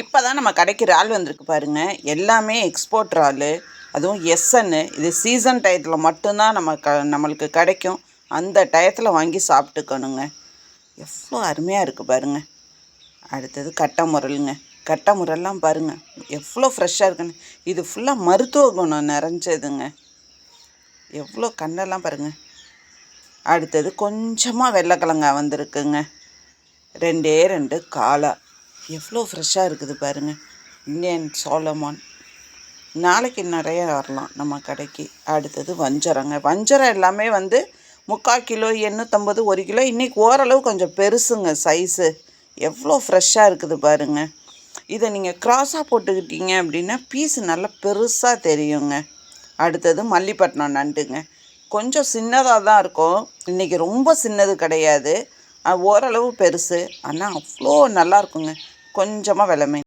இப்போ தான் நம்ம கடைக்கு இறால் வந்திருக்கு பாருங்க. எல்லாமே எக்ஸ்போர்ட் இறால் அதுவும் எஸ்என்னு இது சீசன் டயத்தில் மட்டும்தான் நம்ம க நம்மளுக்கு கிடைக்கும். அந்த டயத்தில் வாங்கி சாப்பிட்டுக்கணுங்க. எவ்வளோ அருமையாக இருக்குது பாருங்க. அடுத்தது கட்டை முரலுங்க. கட்டை முரல்லாம் பாருங்கள் எவ்வளோ ஃப்ரெஷ்ஷாக இருக்குன்னு. இது ஃபுல்லாக மருத்துவ குணம் நிறைஞ்சதுங்க. எவ்வளோ கண்ணெல்லாம் பாருங்கள் அடுத்தது கொஞ்சமாக வெள்ளைக்கிழங்கா வந்திருக்குங்க. ரெண்டே ரெண்டு காளா எவ்வளோ ஃப்ரெஷ்ஷாக இருக்குது பாருங்கள் இந்தியன் சோலமான் நாளைக்கு நிறைய வரலாம் நம்ம கடைக்கு. அடுத்தது வஞ்சரங்க. வஞ்சரம் எல்லாமே வந்து முக்கால் கிலோ எண்ணூற்றம்பது ஒரு கிலோ. இன்றைக்கி ஓரளவு கொஞ்சம் பெருசுங்க சைஸு எவ்வளோ ஃப்ரெஷ்ஷாக இருக்குது பாருங்க. இதை நீங்கள் க்ராஸாக போட்டுக்கிட்டீங்க அப்படின்னா பீஸு நல்லா பெருசாக தெரியுங்க. அடுத்தது மல்லிப்பட்டினம் நண்டுங்க. கொஞ்சம் சின்னதாக தான் இருக்கும். இன்றைக்கி ரொம்ப சின்னது கிடையாது. ஓரளவு பெருசு. ஆனால் அவ்வளோ நல்லாயிருக்குங்க கொஞ்சமாக விலைமை